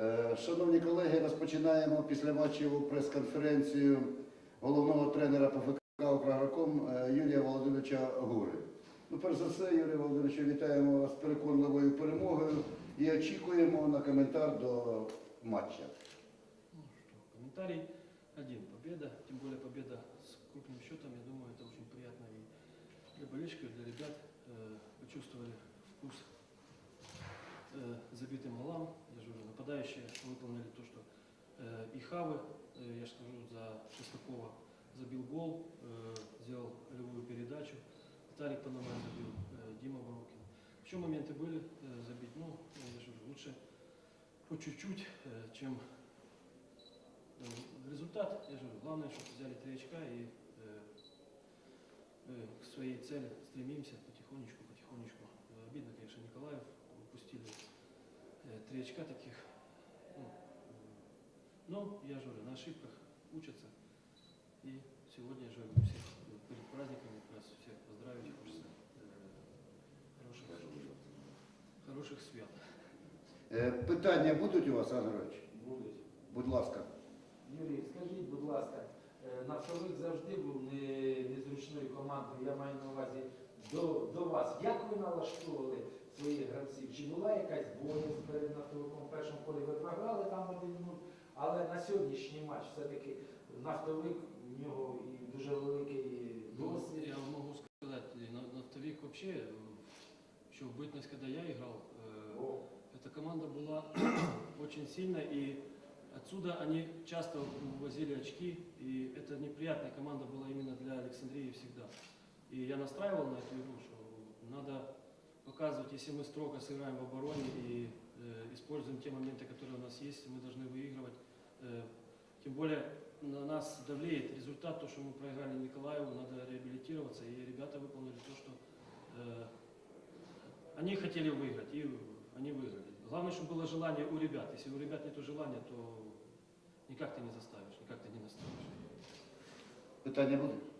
Е, Шановні колеги, розпочинаємо після матчеву прес-конференцію головного тренера ПФК «Украгроком» е, Юрія Володимировича Гури. Ну, перш за все, Юрій Володимирович, вітаємо вас з переконливою перемогою і очікуємо на коментар до матча. Ну что, комментарий один. Победа, тем более победа с крупным счетом, я думаю, это очень приятно и для болельщиков, и для ребят. Э, Почувствовали вкус э, забитым голам. Я же говорю, нападающие выполнили то, что э, и Хавы, э, я же скажу, за Шестакова забил гол, э, сделал любую передачу. Виталий Пономарь забил, э, Дима Ворокин. Еще моменты были э, забить, ну, я же говорю, лучше по чуть-чуть, э, чем э, результат. Я же говорю, главное, чтобы взяли три очка и э, э, к своей цели стремимся потихонечку, потихонечку. Э, Обидно, конечно, Николаев упустили э, три очка таких. Ну, э, но я же говорю, на ошибках учатся. И сегодня же говорю, всех э, перед праздниками как раз всех поздравить хочется. э, Хороших, хороших свят. Е, Питання будуть у вас, Ангелович? Будуть. Будь ласка. Юрій, скажіть, будь ласка, е, нафтовик завжди був не- незручною командою, я маю на увазі до, до вас. Як ви налаштовували своїх гравців? Чи була якась боязнь сьогоднішній матч все-таки нафтовик у нього і дуже великий Ну, досвід. я могу сказать, и на- нафтовик вообще, э, еще в бытность, когда я играл, э, О, эта команда была очень сильная, и отсюда они часто увозили очки, и это неприятная команда была именно для Александрии всегда. И я настраивал на эту игру, что надо показывать, если мы строго сыграем в обороне и э, используем те моменты, которые у нас есть, мы должны выигрывать. Э, тем более на нас давлеет результат, то, что мы проиграли Николаеву, надо реабилитироваться, и ребята выполнили то, что э, они хотели выиграть, и они выиграли. Главное, чтобы было желание у ребят. Если у ребят нет желания, то никак ты не заставишь, никак ты не наставишь. Питання будуть?